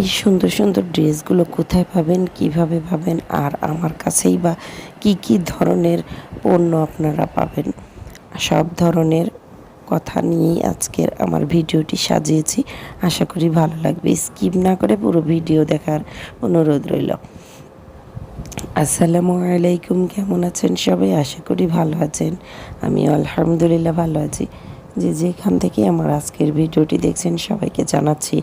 এই সুন্দর সুন্দর ড্রেসগুলো কোথায় পাবেন, কীভাবে পাবেন আর আমার কাছেই বা কি কি ধরনের পণ্য আপনারা পাবেন? সব ধরনের কথা নিয়েই আজকের আমার ভিডিওটি সাজিয়েছি। আশা করি ভালো লাগবে। স্কিপ না করে পুরো ভিডিও দেখার অনুরোধ রইল। আসসালামু আলাইকুম, কেমন আছেন সবাই? আশা করি ভালো আছেন। আমি আলহামদুলিল্লাহ ভালো আছি। যে যেখান থেকে আমার আজকের ভিডিওটি দেখছেন সবাইকে জানাচ্ছি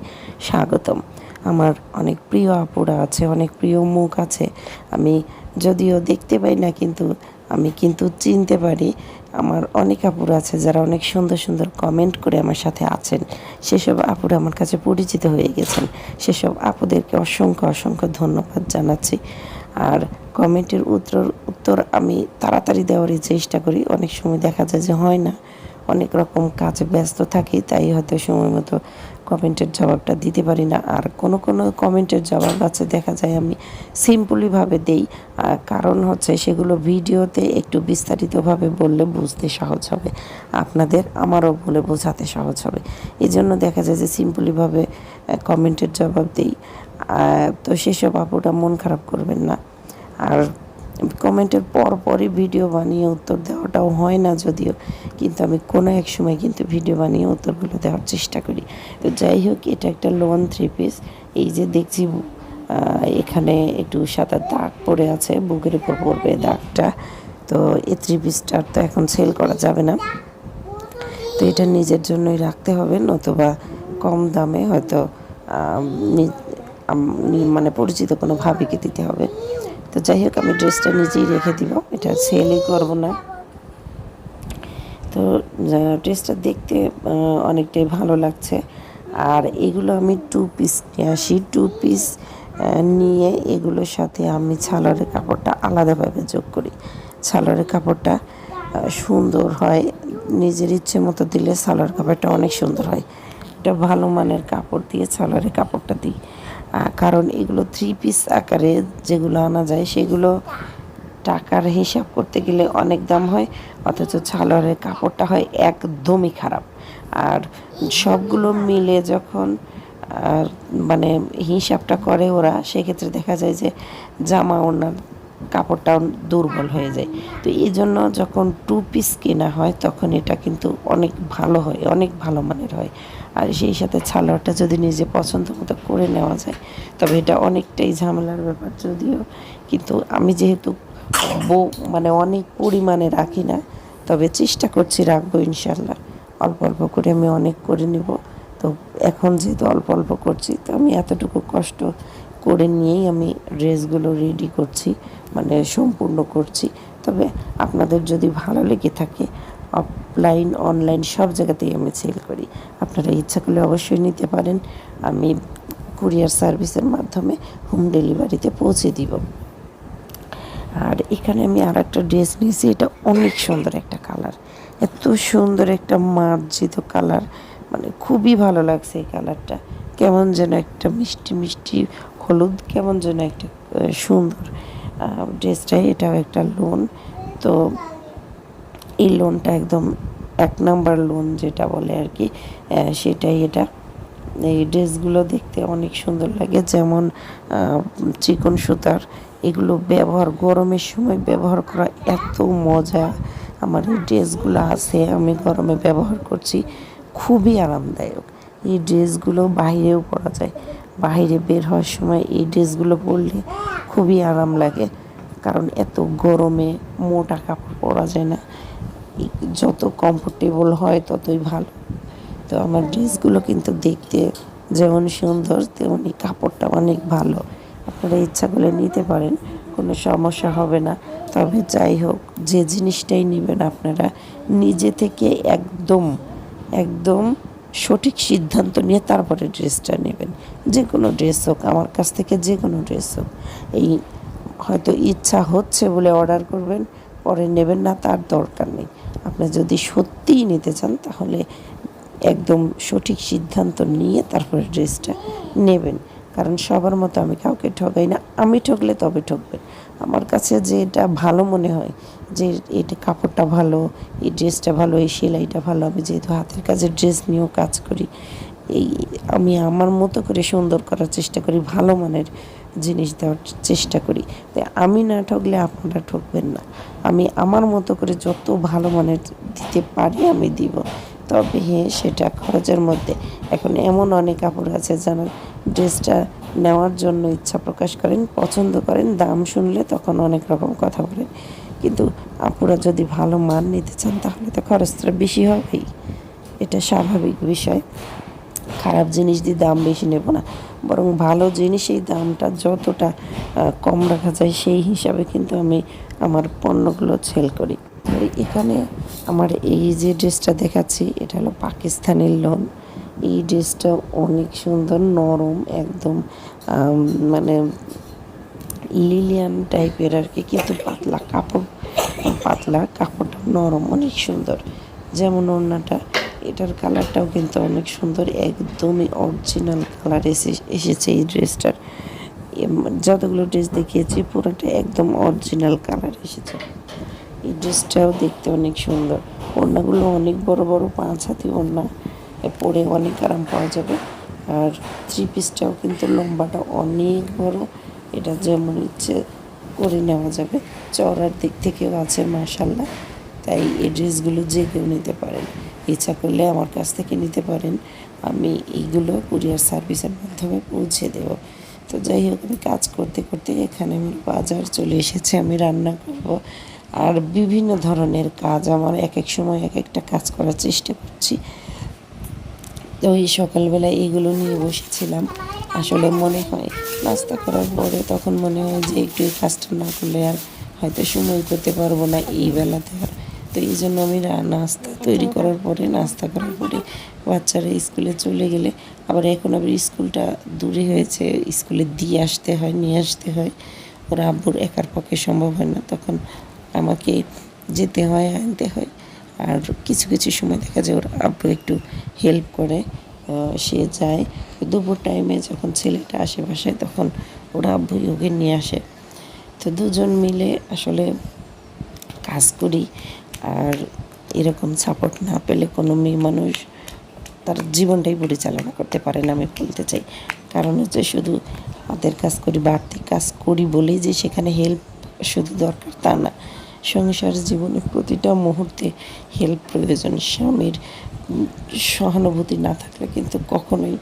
স্বাগতম। আমার অনেক প্রিয় আপুরা আছে, অনেক প্রিয় মুখ আছে। আমি যদিও দেখতে পাই না কিন্তু, আমি কিন্তু চিনতে পারি। আমার অনেক আপুরা আছে যারা অনেক সুন্দর সুন্দর কমেন্ট করে আমার সাথে আছেন। সেসব আপুরা আমার কাছে পরিচিত হয়ে গেছেন। সেসব আপুদেরকে অসংখ্য অসংখ্য ধন্যবাদ জানাচ্ছি। আর কমেন্টের উত্তর উত্তর আমি তাড়াতাড়ি দেওয়ারই চেষ্টা করি। অনেক সময় দেখা যায় যে হয় না। অনেক রকম কাজে ব্যস্ত থাকি, তাই হয়তো সময় মতো কমেন্টের জবাবটা দিতে পারি না। আর কোনো কোনো কমেন্টের জবাব আছে, দেখা যায় আমি সিম্পলিভাবে দেই। কারণ হচ্ছে সেগুলো ভিডিওতে একটু বিস্তারিতভাবে বললে বুঝতে সহজ হবে। আপনাদের আমারও বলে বোঝাতে সহজ হবে। এই জন্য দেখা যায় যে সিম্পলিভাবে কমেন্টের জবাব দিই। তো সেসব আপুরা মন খারাপ করবেন না। আর কমেন্টের পর পরই ভিডিও বানিয়ে উত্তর দেওয়াটাও হয় না যদিও। কিন্তু আমি কোনো এক সময় কিন্তু ভিডিও বানিয়ে উত্তরগুলো দেওয়ার চেষ্টা করি। তো যাই হোক, এটা একটা লোন থ্রি পিস এই যে দেখছি এখানে একটু সাদা দাগ পড়ে আছে, বুকের উপর পড়বে দাগটা। তো এই থ্রি পিসটার তো এখন সেল করা যাবে না। তো এটা নিজের জন্যই রাখতে হবে, নতুবা কম দামে হয়তো মানে পরিচিত কোনো ভাবিকে দিতে হবে। তো যাই হোক, আমি ড্রেসটা নিজেই রেখে দিব। এটা সেলই করব না তো ড্রেসটা দেখতে অনেকটাই ভালো লাগছে। আর এগুলো আমি টু পিস নিয়ে আসি। টু পিস নিয়ে এগুলোর সাথে আমি ছালারের কাপড়টা আলাদাভাবে যোগ করি। ছালারের কাপড়টা সুন্দর হয়। নিজের ইচ্ছে মতো দিলে সালোয়ার কাপড়টা অনেক সুন্দর হয়। এটা ভালো মানের কাপড় দিয়ে ছালারের কাপড়টা দিই। কারণ এগুলো থ্রি পিস আকারে যেগুলো আনা যায়, সেগুলো টাকার হিসাব করতে গেলে অনেক দাম হয়, অথচ ছালোয়ারের কাপড়টা হয় একদমই খারাপ। আর সবগুলো মিলে যখন মানে হিসাবটা করে ওরা, সেক্ষেত্রে দেখা যায় যে জামা ওনার কাপড়টাও দুর্বল হয়ে যায়। তো এই জন্য যখন টু পিস কেনা হয়, তখন এটা কিন্তু অনেক ভালো হয়, অনেক ভালো মানের হয়। আর সেই সাথে ছালোয়ারটা যদি নিজে পছন্দ মতো করে নেওয়া যায়, তবে এটা অনেকটাই ঝামেলার ব্যাপার। যদিও কিন্তু আমি যেহেতু বউ মানে অনেক পরিমাণে রাখি না, তবে চেষ্টা করছি রাখব ইনশাল্লাহ অল্প অল্প করে আমি অনেক করে নিব। তো এখন যেহেতু অল্প অল্প করছি, তো আমি এতটুকু কষ্ট করে নিয়েই আমি ড্রেসগুলো রেডি করছি। মানে সম্পূর্ণ করছি। তবে আপনাদের যদি ভালো লেগে থাকে অফলাইন অনলাইন সব জায়গাতেই আমি সেল করি। আপনারা ইচ্ছা করলে অবশ্যই নিতে পারেন। আমি কুরিয়ার সার্ভিসের মাধ্যমে হোম ডেলিভারিতে পৌঁছে দিব। আর এখানে আমি আর একটা ড্রেস নিয়েছি, এটা অনেক সুন্দর একটা কালার এত সুন্দর একটা মার্জিত কালার মানে খুবই ভালো লাগছে এই কালারটা কেমন যেন একটা মিষ্টি মিষ্টি হলুদ, কেমন যেন একটা সুন্দর। ড্রেসটাই এটাও একটা লোন তো এই লোনটা একদম এক নাম্বার লোন যেটা বলে আর কি সেটাই এটা। এই ড্রেসগুলো দেখতে অনেক সুন্দর লাগে, যেমন চিকন সুতার। এগুলো ব্যবহার, গরমের সময় ব্যবহার করা এত মজা। আমার এই ড্রেসগুলো আছে, আমি গরমে ব্যবহার করছি, খুবই আরামদায়ক। এই ড্রেসগুলো বাইরেও পরা যায়। বাইরে বের হওয়ার সময় এই ড্রেসগুলো পরলে খুবই আরাম লাগে। কারণ এত গরমে মোটা কাপড় পরা যায় না। যত কমফোর্টেবল হয় ততই ভালো। তো আমার ড্রেসগুলো কিন্তু দেখতে যেমন সুন্দর, তেমনি কাপড়টা অনেক ভালো। আপনারা ইচ্ছা করলে নিতে পারেন, কোনো সমস্যা হবে না। তবে যাই হোক, যে জিনিসটাই নেবেন আপনারা, নিজে থেকে একদম একদম সঠিক সিদ্ধান্ত নিয়ে তারপরে ড্রেসটা নেবেন। যে কোনো ড্রেস হোক, আমার কাছ থেকে যে কোনো ড্রেস হোক। এই হয়তো ইচ্ছা হচ্ছে বলে অর্ডার করবেন, পরে নেবেন না, তার দরকার নেই। আপনি যদি সত্যিই নিতে চান, তাহলে একদম সঠিক সিদ্ধান্ত নিয়ে তারপরে ড্রেসটা নেবেন। কারণ সবার মতো আমি কাউকে ঠকাই না, আমি ঠকলে তবে ঠকবেন। আমার কাছে যে এটা ভালো মনে হয়, যে এটা কাপড়টা ভালো, এই ড্রেসটা ভালো, এই সেলাইটা ভালো, আমি যেহেতু হাতের কাজের ড্রেস নিয়েও কাজ করি, এই আমি আমার মতো করে সুন্দর করার চেষ্টা করি, ভালো মানের জিনিস দেওয়ার চেষ্টা করি। তাই আমি না ঠকলে আপনারা ঠকবেন না। আমি আমার মতো করে যত ভালো মানের দিতে পারি আমি দিব। তবে সেটা খরচের মধ্যে। এখন এমন অনেক কাপড় আছে যারা ড্রেসটা নেওয়ার জন্য ইচ্ছা প্রকাশ করেন, পছন্দ করেন, দাম শুনলে তখন অনেক রকম কথা বলেন। কিন্তু আপুরা যদি ভালো মান নিতে চান তাহলে তো খরচটা বেশি হবেই। এটা স্বাভাবিক বিষয়। খারাপ জিনিস দিয়ে দাম বেশি নেব না। বরং ভালো জিনিসেই দামটা যতটা কম রাখা যায় সেই হিসাবে কিন্তু আমি আমার পণ্যগুলো সেল করি। তো এখানে আমার এই যে ড্রেসটা দেখাচ্ছি, এটা হলো পাকিস্তানের লোন। এই ড্রেসটা অনেক সুন্দর, নরম, একদম মানে লিলিয়ান টাইপের আর কি, কিন্তু পাতলা কাপড়, পাতলা কাপড়টা নরম, অনেক সুন্দর। যেমন ওড়নাটা, এটার কালারটাও কিন্তু অনেক সুন্দর, একদমই অরিজিনাল কালার এসে, এসেছে এই ড্রেসটার। যতগুলো ড্রেস দেখিয়েছি, পুরোটা একদম অরিজিনাল কালার এসেছে। এই ড্রেসটাও দেখতে অনেক সুন্দর। ওড়নাগুলো অনেক বড় বড়, পাঁচ হাতি ওড়না। পরে অনেক আরাম পাওয়া যাবে। আর থ্রি পিসটাও কিন্তু লম্বাটা অনেক বড়। এটা যেমন ইচ্ছে করে নেওয়া যাবে। চওড়ার দিক থেকেও আছে মাশাল্লাহ তাই এই ড্রেসগুলো যে কেউ নিতে পারেন, ইচ্ছা করলে আমার কাছ থেকে নিতে পারেন। আমি এইগুলো কুরিয়ার সার্ভিসের মাধ্যমে পৌঁছে দেব। তো যাই হোক, আমি কাজ করতে করতে এখানে আমি বাজার চলে এসেছে। আমি রান্না করব। আর বিভিন্ন ধরনের কাজ আমার এক এক সময় এক একটা কাজ করার চেষ্টা করছি। তো এই সকালবেলা এইগুলো নিয়ে বসেছিলাম। আসলে মনে হয় নাস্তা করার পরে তখন মনে হয় যে একটু কাজটা না করলে আর হয়তো সময় করতে পারব না এই বেলাতে আর। তো এই জন্য আমি নাস্তা তৈরি করার পরে, নাস্তা করার পরে বাচ্চারা স্কুলে চলে গেলে আবার এখন আবার স্কুলটা দূরে হয়েছে, স্কুলে দিয়ে আসতে হয়, নিয়ে আসতে হয়। ওরা আব্বুর একার পক্ষে সম্ভব হয় না। তখন আমাকে যেতে হয়, আনতে হয়। আর কিছু কিছু সময় দেখা যায় ওর আব্বু একটু হেল্প করে সে যায়। দুপুর টাইমে যখন ছেলেটা আসে বাসায় তখন ওর আব্বু ওকে নিয়ে আসে। তো দুজন মিলে আসলে কাজ করি। আর এরকম সাপোর্ট না পেলে কোনো মেয়ে মানুষ তার জীবনটাই পরিচালনা করতে পারে না, আমি বলতে চাই। কারণ হচ্ছে শুধু হাতের কাজ করি, বাড়তি কাজ করি বলেই যে সেখানে হেল্প শুধু দরকার তা না। সংসার জীবনের প্রতিটা মুহূর্তে হেল্প প্রয়োজন। স্বামীর সহানুভূতি না থাকলে কিন্তু কখনোই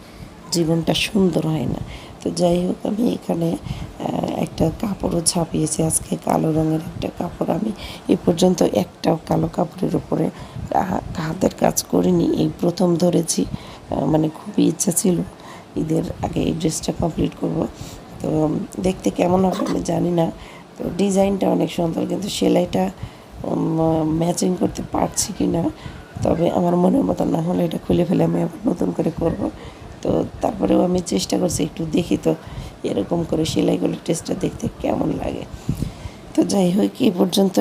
জীবনটা সুন্দর হয় না। তো যাই হোক, আমি এখানে একটা কাপড়ও ছাপিয়েছি। আজকে কালো রঙের একটা কাপড়। আমি এ পর্যন্ত একটাও কালো কাপড়ের উপরে হাতের কাজ করিনি। এই প্রথম ধরেছি। মানে খুবই ইচ্ছা ছিল ঈদের আগে এই ড্রেসটা কমপ্লিট করব। তো দেখতে কেমন হবে আমি জানি না। তো ডিজাইনটা অনেক সুন্দর, কিন্তু সেলাইটা ম্যাচিং করতে পারছি কি না তবে আমার মনের মতো না হলে এটা খুলে ফেলে আমি আবার নতুন করে করব। তো তারপরেও আমি চেষ্টা করছি একটু দেখি তো এরকম করে সেলাইগুলো টেস্টটা দেখতে কেমন লাগে। তো যাই হোক, এই পর্যন্ত